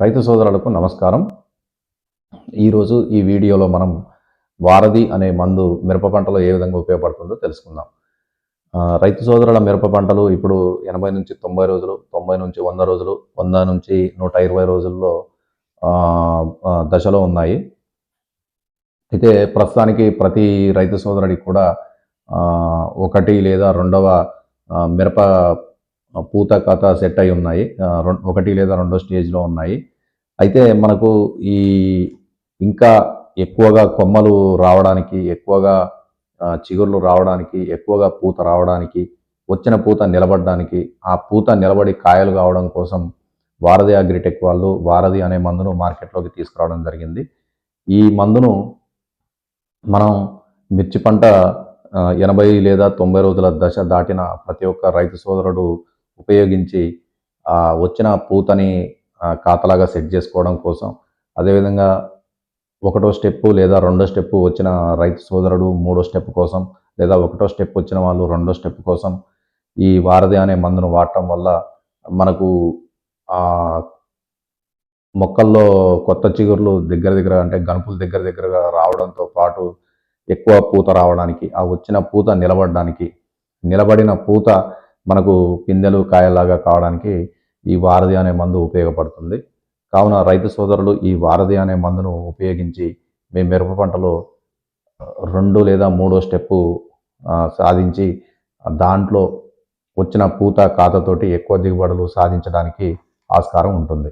రైతు సోదరులకు నమస్కారం. ఈరోజు ఈ వీడియోలో మనం వారధి అనే మందు మిరప పంటలో ఏ విధంగా ఉపయోగపడుతుందో తెలుసుకుందాం. రైతు సోదరుల మిరప పంటలు ఇప్పుడు ఎనభై నుంచి తొంభై రోజులు తొంభై నుంచి వంద రోజులు వంద నుంచి నూట ఇరవై రోజుల్లో దశలో ఉన్నాయి. అయితే ప్రస్తుతానికి ప్రతి రైతు సోదరుడికి కూడా ఒకటి లేదా రెండవ మిరప పూత కథ సెట్ అయి ఉన్నాయి. ఒకటి లేదా రెండో స్టేజ్లో ఉన్నాయి. అయితే మనకు ఈ ఇంకా ఎక్కువగా కొమ్మలు రావడానికి ఎక్కువగా చిగుర్లు రావడానికి ఎక్కువగా పూత రావడానికి వచ్చిన పూత నిలబడడానికి ఆ పూత నిలబడి కాయలు కావడం కోసం వారధి అగ్రిటెక్ వాళ్ళు వారధి అనే మందును మార్కెట్లోకి తీసుకురావడం జరిగింది. ఈ మందును మనం మిర్చి పంట ఎనభై లేదా తొంభై రోజుల దశ దాటిన ప్రతి ఒక్క రైతు సోదరుడు ఉపయోగించి వచ్చిన పూతని ఖాతాలాగా సెట్ చేసుకోవడం కోసం. అదేవిధంగా ఒకటో స్టెప్ లేదా రెండో స్టెప్ వచ్చిన రైతు సోదరుడు మూడో స్టెప్ కోసం లేదా ఒకటో స్టెప్ వచ్చిన వాళ్ళు రెండో స్టెప్ కోసం ఈ వారధి అనే మందును వాడటం వల్ల మనకు మొక్కల్లో కొత్త చిగుర్లు దగ్గర దగ్గర అంటే గనుపులు దగ్గర దగ్గరగా రావడంతో పాటు ఎక్కువ పూత రావడానికి ఆ వచ్చిన పూత నిలబడడానికి నిలబడిన పూత మనకు పిందెలు కాయలాగా కావడానికి ఈ వారధి అనే మందు ఉపయోగపడుతుంది. కావున రైతు సోదరులు ఈ వారధి అనే మందును ఉపయోగించి మీ మిరప పంటలో రెండు లేదా మూడో స్టెప్పు సాధించి దాంట్లో వచ్చిన పూత కాతతోటి ఎక్కువ దిగుబడులు సాధించడానికి ఆస్కారం ఉంటుంది.